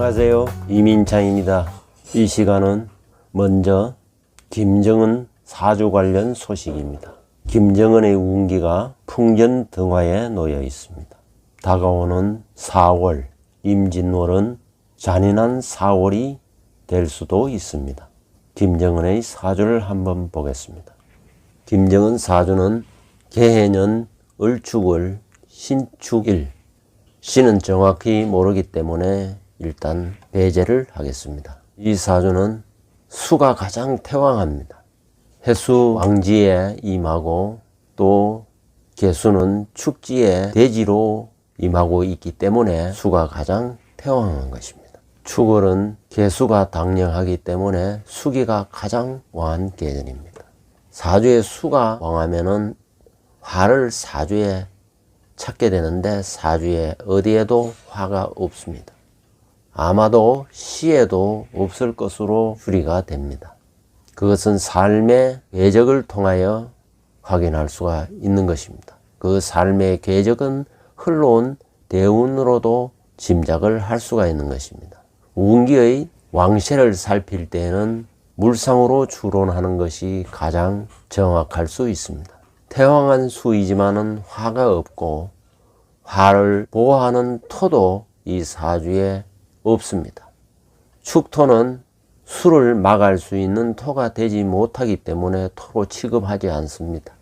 안녕하세요. 이민창입니다. 이 시간은 먼저 김정은 사주 관련 소식입니다. 김정은의 운기가 풍전 등화에 놓여 있습니다. 다가오는 4월, 임진월은 잔인한 4월이 될 수도 있습니다. 김정은의 사주를 한번 보겠습니다. 김정은 사주는 개해년 을축을 신축일 씨는 정확히 모르기 때문에 일단 배제를 하겠습니다. 이 사주는 수가 가장 태왕합니다. 해수 왕지에 임하고 또 개수는 축지에 대지로 임하고 있기 때문에 수가 가장 태왕한 것입니다. 축월은 개수가 당령하기 때문에 수기가 가장 왕한 계절입니다. 사주에 수가 왕하면은 화를 사주에 찾게 되는데 사주에 어디에도 화가 없습니다. 아마도 시에도 없을 것으로 추리가 됩니다. 그것은 삶의 궤적을 통하여 확인할 수가 있는 것입니다. 그 삶의 궤적은 흘러온 대운으로도 짐작을 할 수가 있는 것입니다. 운기의 왕세를 살필 때에는 물상으로 추론하는 것이 가장 정확할 수 있습니다. 태왕한 수이지만은 화가 없고 화를 보호하는 토도 이 사주에 없습니다. 축토는 수를 막을 수 있는 토가 되지 못하기 때문에 토로 취급하지 않습니다.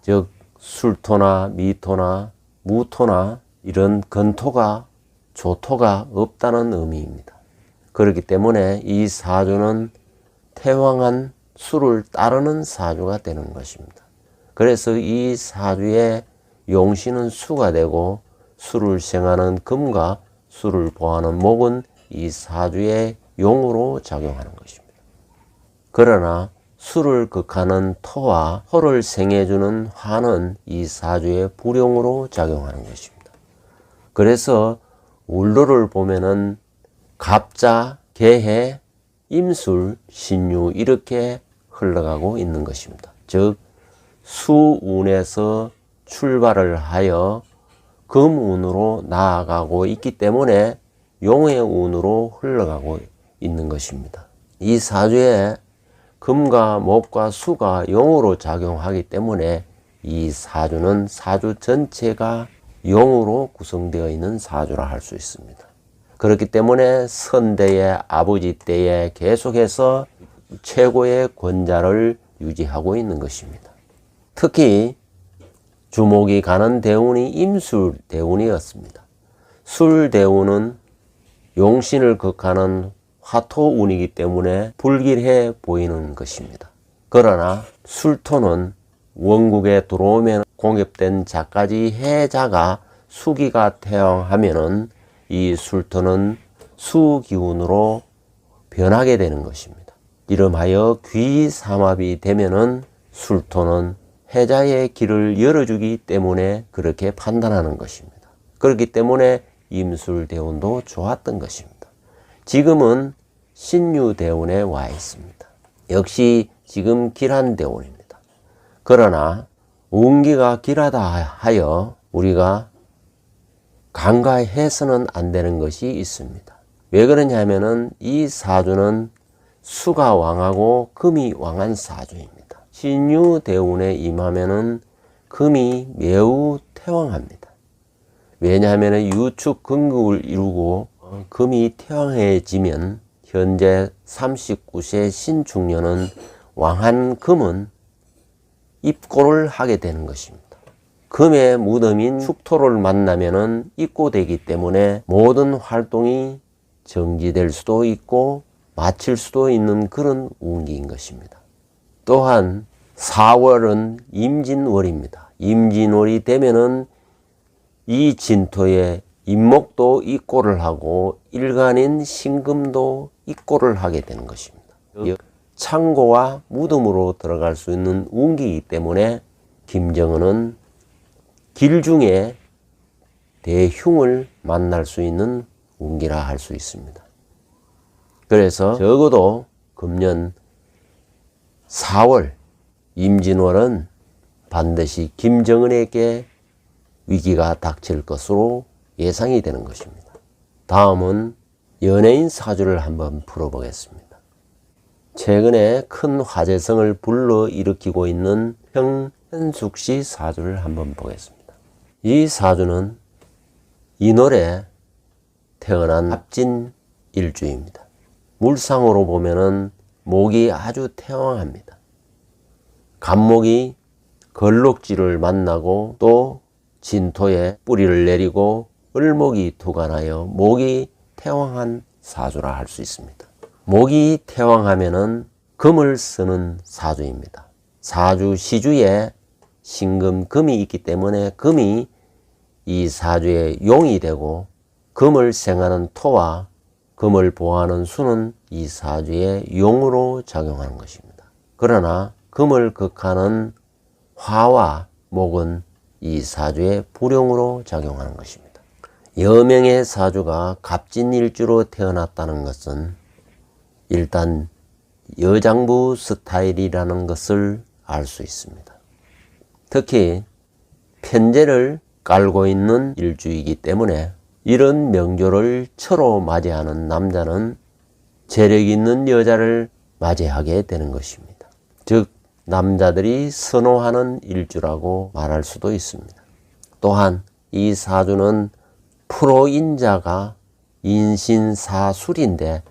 즉 술토나 미토나 무토나 이런 건토가 조토가 없다는 의미입니다. 그렇기 때문에 이 사주는 태왕한 수를 따르는 사주가 되는 것입니다. 그래서 이 사주의 용신은 수가 되고 수를 생하는 금과 수를 보하는 목은 이 사주의 용으로 작용하는 것입니다. 그러나 수를 극하는 토와 토를 생해주는 화는 이 사주의 불용으로 작용하는 것입니다. 그래서 울로를 보면은 갑자, 개해, 임술, 신유 이렇게 흘러가고 있는 것입니다. 즉 수운에서 출발을 하여 금운으로 나아가고 있기 때문에 용의 운으로 흘러가고 있는 것입니다. 이 사주에 금과 목과 수가 용으로 작용하기 때문에 이 사주는 사주 전체가 용으로 구성되어 있는 사주라 할 수 있습니다. 그렇기 때문에 선대의 아버지 때에 계속해서 최고의 권자를 유지하고 있는 것입니다. 특히 주목이 가는 대운이 임술 대운이었습니다. 술 대운은 용신을 극하는 화토운이기 때문에 불길해 보이는 것입니다. 그러나 술토는 원국에 들어오면 공엽된 자까지 해자가 수기가 태양하면은 이 술토는 수기운으로 변하게 되는 것입니다. 이름하여 귀삼합이 되면은 술토는 해자의 길을 열어주기 때문에 그렇게 판단하는 것입니다. 그렇기 때문에 임술대운도 좋았던 것입니다. 지금은 신유대운에 와 있습니다. 역시 지금 길한대운입니다. 그러나 운기가 길하다 하여 우리가 간과해서는 안 되는 것이 있습니다. 왜 그러냐면은 이 사주는 수가 왕하고 금이 왕한 사주입니다. 신유 대운에 임하면은 금이 매우 태왕합니다. 왜냐하면 유축 근극을 이루고 금이 태왕해지면 현재 39세 신축년은 왕한 금은 입고를 하게 되는 것입니다. 금의 무덤인 축토를 만나면은 입고되기 때문에 모든 활동이 정지될 수도 있고 마칠 수도 있는 그런 운기인 것입니다. 또한 4월은 임진월입니다. 임진월이 되면은 이 진토에 임목도 입고를 하고 일간인 신금도 입고를 하게 되는 것입니다. 창고와 무덤으로 들어갈 수 있는 운기이기 때문에 김정은은 길 중에 대흉을 만날 수 있는 운기라 할 수 있습니다. 그래서 적어도 금년 4월 임진월은 반드시 김정은에게 위기가 닥칠 것으로 예상이 되는 것입니다. 다음은 연예인 사주를 한번 풀어보겠습니다. 최근에 큰 화제성을 불러 일으키고 있는 평현숙 씨 사주를 한번 보겠습니다. 이 사주는 이노래 태어난 합진 일주입니다. 물상으로 보면은 목이 아주 태왕합니다. 간목이 걸록지를 만나고 또 진토에 뿌리를 내리고 을목이 투간하여 목이 태왕한 사주라 할 수 있습니다. 목이 태왕하면은 금을 쓰는 사주입니다. 사주 시주에 신금 금이 있기 때문에 금이 이 사주의 용이 되고 금을 생하는 토와 금을 보호하는 수는 이 사주의 용으로 작용하는 것입니다. 그러나 금을 극하는 화와 목은 이 사주의 불용으로 작용하는 것입니다. 여명의 사주가 갑진일주로 태어났다는 것은 일단 여장부 스타일이라는 것을 알 수 있습니다. 특히 편제를 깔고 있는 일주이기 때문에 이런 명조를 처로 맞이하는 남자는 재력 있는 여자를 맞이하게 되는 것입니다. 즉 남자들이 선호하는 일주라고 말할 수도 있습니다. 또한 이 사주는 프로인자가 인신사술인데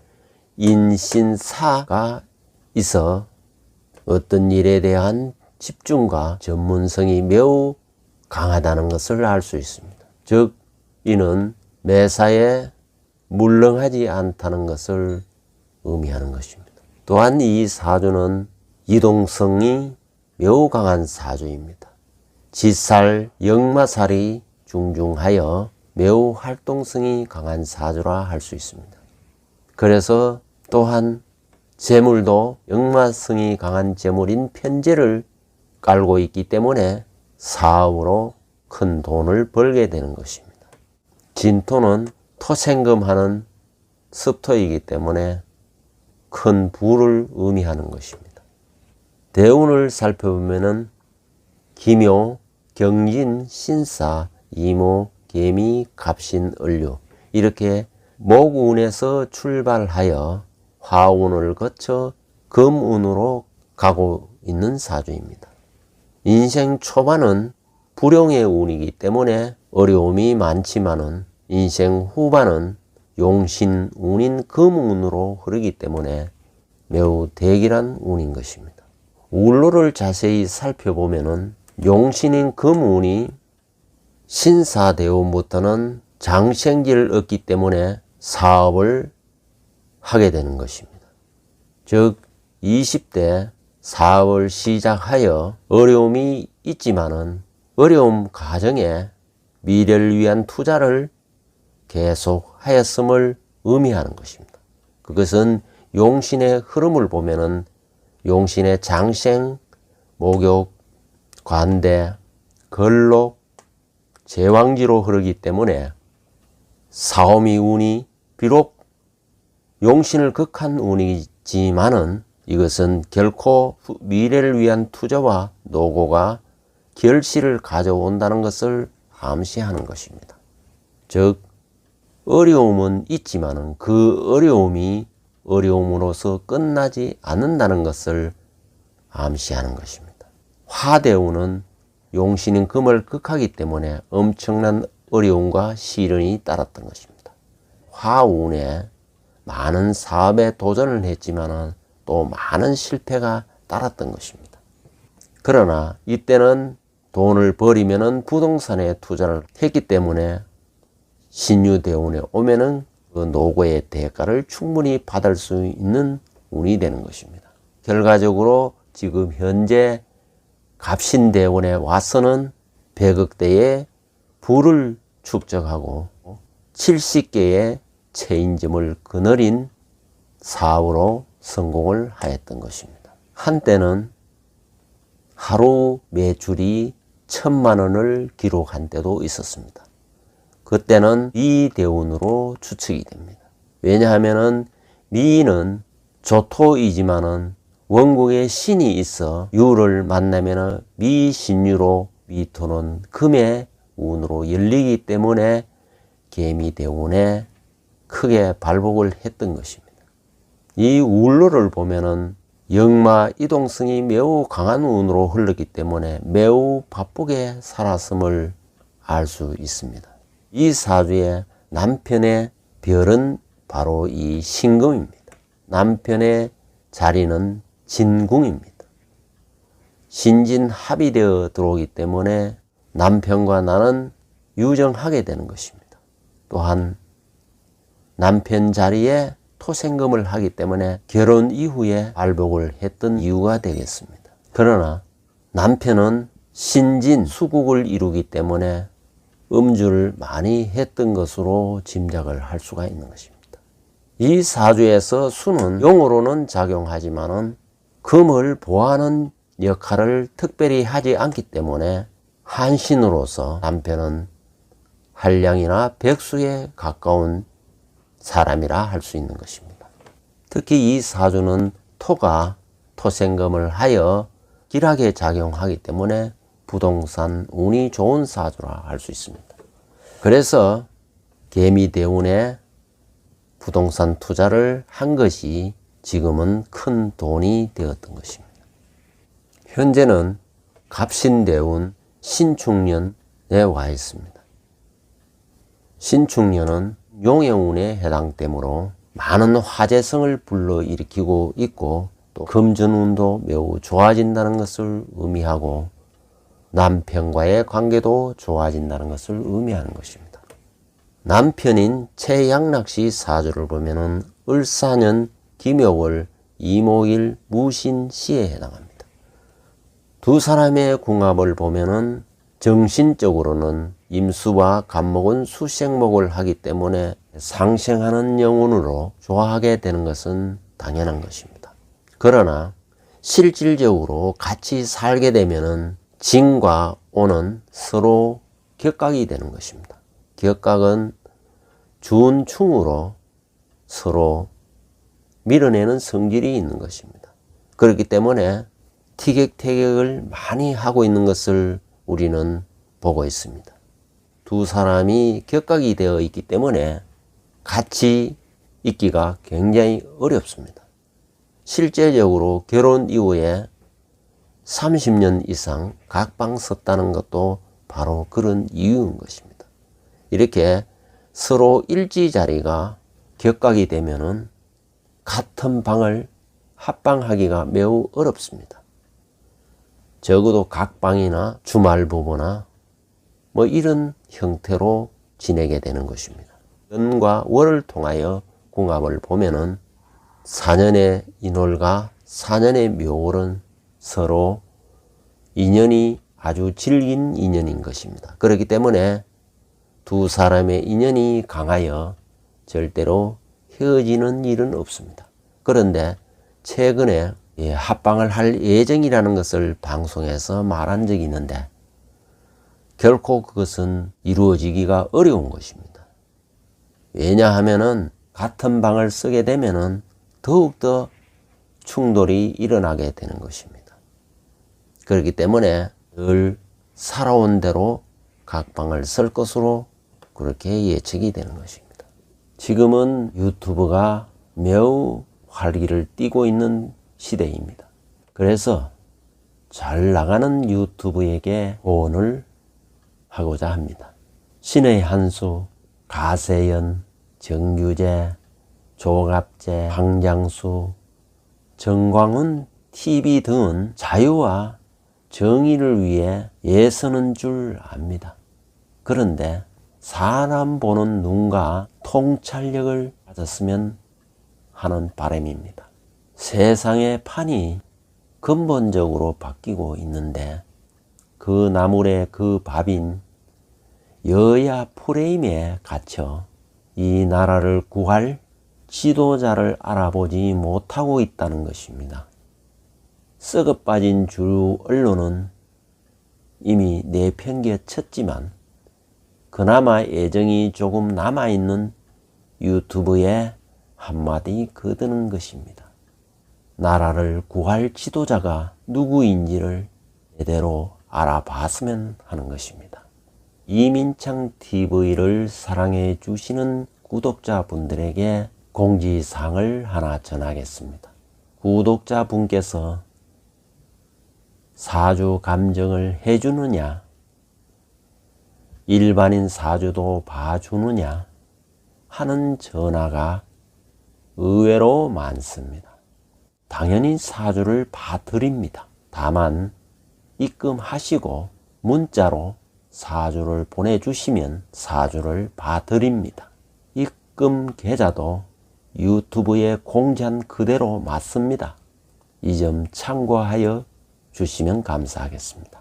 인신사가 있어 어떤 일에 대한 집중과 전문성이 매우 강하다는 것을 알 수 있습니다. 즉, 이는 매사에 물렁하지 않다는 것을 의미하는 것입니다. 또한 이 사주는 이동성이 매우 강한 사주입니다. 지살, 역마살이 중중하여 매우 활동성이 강한 사주라 할 수 있습니다. 그래서 또한 재물도 역마성이 강한 재물인 편제를 깔고 있기 때문에 사업으로 큰 돈을 벌게 되는 것입니다. 진토는 토생금하는 습토이기 때문에 큰 부를 의미하는 것입니다. 대운을 살펴보면은 기묘, 경진, 신사, 이모, 개미, 갑신, 을류 이렇게 목운에서 출발하여 화운을 거쳐 금운으로 가고 있는 사주입니다. 인생 초반은 불용의 운이기 때문에 어려움이 많지만은 인생 후반은 용신 운인 금운으로 흐르기 때문에 매우 대길한 운인 것입니다. 울로를 자세히 살펴보면은 용신인 금운이 신사대운부터는 장생지를 얻기 때문에 사업을 하게 되는 것입니다. 즉 20대 사업을 시작하여 어려움이 있지만은 어려움 가정에 미래를 위한 투자를 계속 하였음을 의미하는 것입니다. 그것은 용신의 흐름을 보면은 용신의 장생, 목욕, 관대, 걸록, 제왕지로 흐르기 때문에 사오미 운이 비록 용신을 극한 운이지만은 이것은 결코 미래를 위한 투자와 노고가 결실을 가져온다는 것을 암시하는 것입니다. 즉, 어려움은 있지만은 그 어려움이 어려움으로서 끝나지 않는다는 것을 암시하는 것입니다. 화대운은 용신인 금을 극하기 때문에 엄청난 어려움과 시련이 따랐던 것입니다. 화운에 많은 사업에 도전을 했지만은 또 많은 실패가 따랐던 것입니다. 그러나 이때는 돈을 버리면은 부동산에 투자를 했기 때문에 신유대운에 오면은 그 노고의 대가를 충분히 받을 수 있는 운이 되는 것입니다. 결과적으로 지금 현재 갑신대원에 와서는 100억대의 부를 축적하고 70개의 체인점을 거느린 사업으로 성공을 하였던 것입니다. 한때는 하루 매출이 천만 원을 기록한 때도 있었습니다. 그때는 미대운으로 추측이 됩니다. 왜냐하면은 미는 조토이지만은 원국에 신이 있어 유를 만나면 미신유로 미토는 금의 운으로 열리기 때문에 개미대운에 크게 발복을 했던 것입니다. 이 울로를 보면은 역마 이동성이 매우 강한 운으로 흘렀기 때문에 매우 바쁘게 살았음을 알 수 있습니다. 이 사주의 남편의 별은 바로 이 신금입니다. 남편의 자리는 진궁입니다. 신진합이 되어 들어오기 때문에 남편과 나는 유정하게 되는 것입니다. 또한 남편 자리에 토생금을 하기 때문에 결혼 이후에 발복을 했던 이유가 되겠습니다. 그러나 남편은 신진 수국을 이루기 때문에 음주를 많이 했던 것으로 짐작을 할 수가 있는 것입니다. 이 사주에서 수는 용으로는 작용하지만은 금을 보하는 역할을 특별히 하지 않기 때문에 한신으로서 남편은 한량이나 백수에 가까운 사람이라 할 수 있는 것입니다. 특히 이 사주는 토가 토생금을 하여 길하게 작용하기 때문에 부동산 운이 좋은 사주라 할 수 있습니다. 그래서 개미대운에 부동산 투자를 한 것이 지금은 큰 돈이 되었던 것입니다. 현재는 갑신대운 신축년에 와 있습니다. 신축년은 용해운에 해당되므로 많은 화재성을 불러일으키고 있고 또 금전운도 매우 좋아진다는 것을 의미하고 남편과의 관계도 좋아진다는 것을 의미하는 것입니다. 남편인 최양락 씨 사주를 보면은 을사년 김여월 이모일 무신시에 해당합니다. 두 사람의 궁합을 보면은 정신적으로는 임수와 간목은 수생목을 하기 때문에 상생하는 영혼으로 좋아하게 되는 것은 당연한 것입니다. 그러나 실질적으로 같이 살게 되면은 진과 오는 서로 격각이 되는 것입니다. 격각은 준충으로 서로 밀어내는 성질이 있는 것입니다. 그렇기 때문에 티격태격을 많이 하고 있는 것을 우리는 보고 있습니다. 두 사람이 격각이 되어 있기 때문에 같이 있기가 굉장히 어렵습니다. 실제적으로 결혼 이후에 30년 이상 각방 섰다는 것도 바로 그런 이유인 것입니다. 이렇게 서로 일지 자리가 격각이 되면은 같은 방을 합방하기가 매우 어렵습니다. 적어도 각 방이나 주말 부부나 뭐 이런 형태로 지내게 되는 것입니다. 연과 월을 통하여 궁합을 보면은 4년의 인월과 4년의 묘월은 서로 인연이 아주 질긴 인연인 것입니다. 그렇기 때문에 두 사람의 인연이 강하여 절대로 헤어지는 일은 없습니다. 그런데 최근에 예, 합방을 할 예정이라는 것을 방송에서 말한 적이 있는데 결코 그것은 이루어지기가 어려운 것입니다. 왜냐하면은 같은 방을 쓰게 되면은 더욱더 충돌이 일어나게 되는 것입니다. 그렇기 때문에 늘 살아온 대로 각 방을 쓸 것으로 그렇게 예측이 되는 것입니다. 지금은 유튜브가 매우 활기를 띠고 있는 시대입니다. 그래서 잘 나가는 유튜브에게 조언을 하고자 합니다. 신의 한수, 가세연, 정규재, 조갑재, 황장수, 정광훈 TV 등은 자유와 정의를 위해 예서는 줄 압니다. 그런데 사람 보는 눈과 통찰력을 가졌으면 하는 바람입니다. 세상의 판이 근본적으로 바뀌고 있는데 그 나물의 그 밥인 여야 프레임에 갇혀 이 나라를 구할 지도자를 알아보지 못하고 있다는 것입니다. 썩어 빠진 주 언론은 이미 내팽개쳤지만 그나마 애정이 조금 남아있는 유튜브에 한마디 거드는 것입니다. 나라를 구할 지도자가 누구인지를 제대로 알아봤으면 하는 것입니다. 이민창 TV를 사랑해 주시는 구독자분들에게 공지사항을 하나 전하겠습니다. 구독자분께서 사주 감정을 해주느냐, 일반인 사주도 봐주느냐 하는 전화가 의외로 많습니다. 당연히 사주를 봐드립니다. 다만 입금하시고 문자로 사주를 보내주시면 사주를 봐드립니다. 입금 계좌도 유튜브에 공지한 그대로 맞습니다. 이 점 참고하여 주시면 감사하겠습니다.